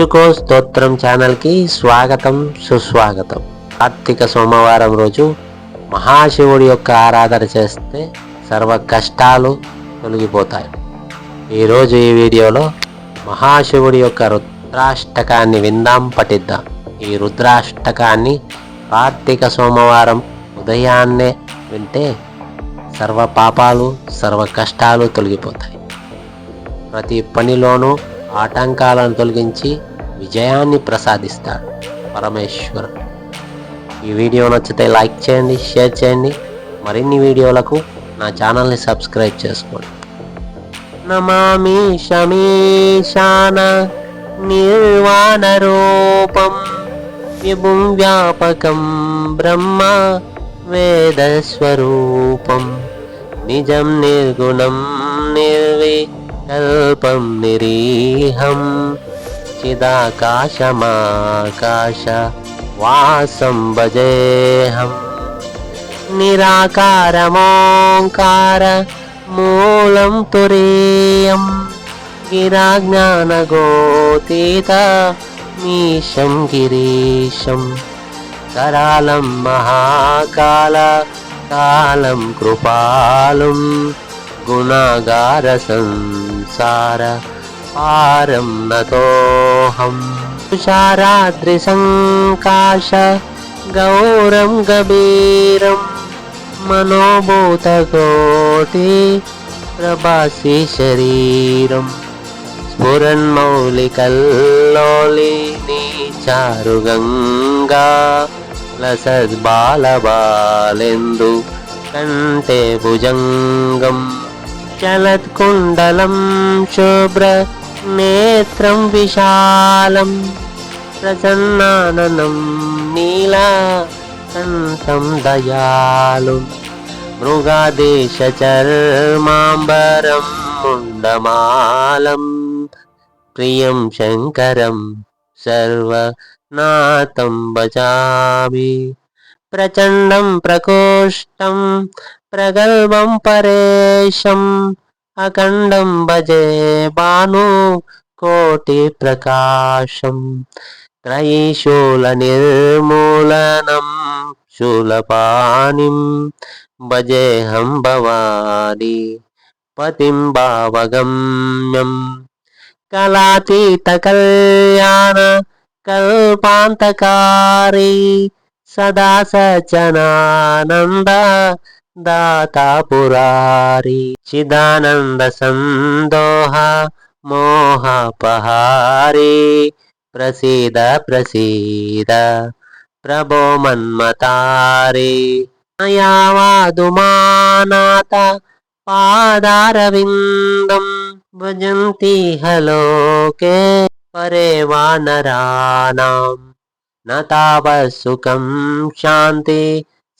రుచుకో స్తోత్రం ఛానల్కి స్వాగతం సుస్వాగతం. కార్తీక సోమవారం రోజు మహాశివుడి యొక్క ఆరాధన చేస్తే సర్వ కష్టాలు తొలగిపోతాయి. ఈరోజు ఈ వీడియోలో మహాశివుడి యొక్క రుద్రాష్టకాన్ని విందాం పఠిద్దాం. ఈ రుద్రాష్టకాన్ని కార్తీక సోమవారం ఉదయాన్నే వింటే సర్వ పాపాలు సర్వ కష్టాలు తొలగిపోతాయి. ప్రతి పనిలోనూ ఆటంకాలను తొలగించి విజయాన్ని ప్రసాదిస్తాడు పరమేశ్వరుడు. ఈ వీడియో నచ్చితే లైక్ చేయండి షేర్ చేయండి. మరిన్ని వీడియోలకు నా ఛానల్ని సబ్స్క్రైబ్ చేసుకోండి. నమామి శమీశాన నిర్వాణ రూపం విభుం వ్యాపకం బ్రహ్మ వేదస్వరూపం నిజం నిర్గుణం నిర్వికల్పం నిరీహం చిదాకాశమాకాశ వాసం భజేహం నిరాకారమోంకార మూలం తురీయం గిరాజ్ఞానగోతీత మీశం గిరీశం करालं महाकाल कालं कृपालुं गुणागारसंसार पारं नतोऽहं तुषाराद्रिसङ्काश गौरं गभीरं मनोभूतकोटि प्रभासि शरीरं स्फुरन्मौलिकल्लोलिनी चारुगङ्गा लसद्बालबालेन्दु कण्ठे भुजङ्गं चलत्कुण्डलं शुभ्र నేత్రం విశాలం ప్రసన్నాననం నీలా కంఠం దయాలు మృగాదేశచర్మాంబరం ముండమాలం ప్రియం శంకరం సర్వనాథం భజామి ప్రచండం ప్రకోష్టం ప్రగల్భం పరేశం అఖండం భజే భాను కోటి ప్రకాశం. త్రయీశూల నిర్మూలనం శూలపాణిం భజేహం భవాని పతిం భావగమ్యం కళాతీత కళ్యాణ కల్పాంతకారి సదా సచనానంద దాతాపురారి చిదానంద సందోహ మోహపహారి ప్రసీద ప్రసీద ప్రభో మన్మతారి మయావాదుమానాత పాదారవిందం భజంతి హలోకే పరే వానరాణం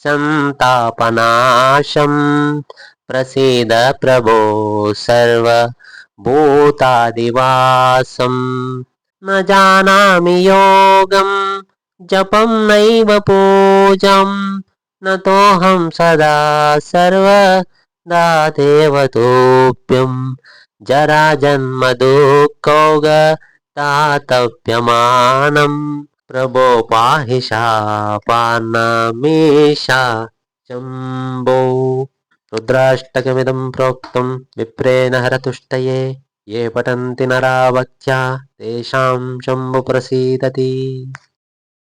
సంతాపనాశం ప్రసీద ప్రభో సర్వ భూతాదివాసం. న జానామి యోగం జపం నైవ పూజం నతోహం సదా సర్వ దాదేవతోప్యం జరా జన్మ దుఃఖౌగ తాతవ్యమానం. ప్రభో పాహి శాపాన్నమేషా శంభో రుద్రాష్టకమిదం ప్రోక్తం విప్రేణ హరతుష్టయే ఏ పఠంతి నరావక్త్యా తేషాం శంభు ప్రసీదతి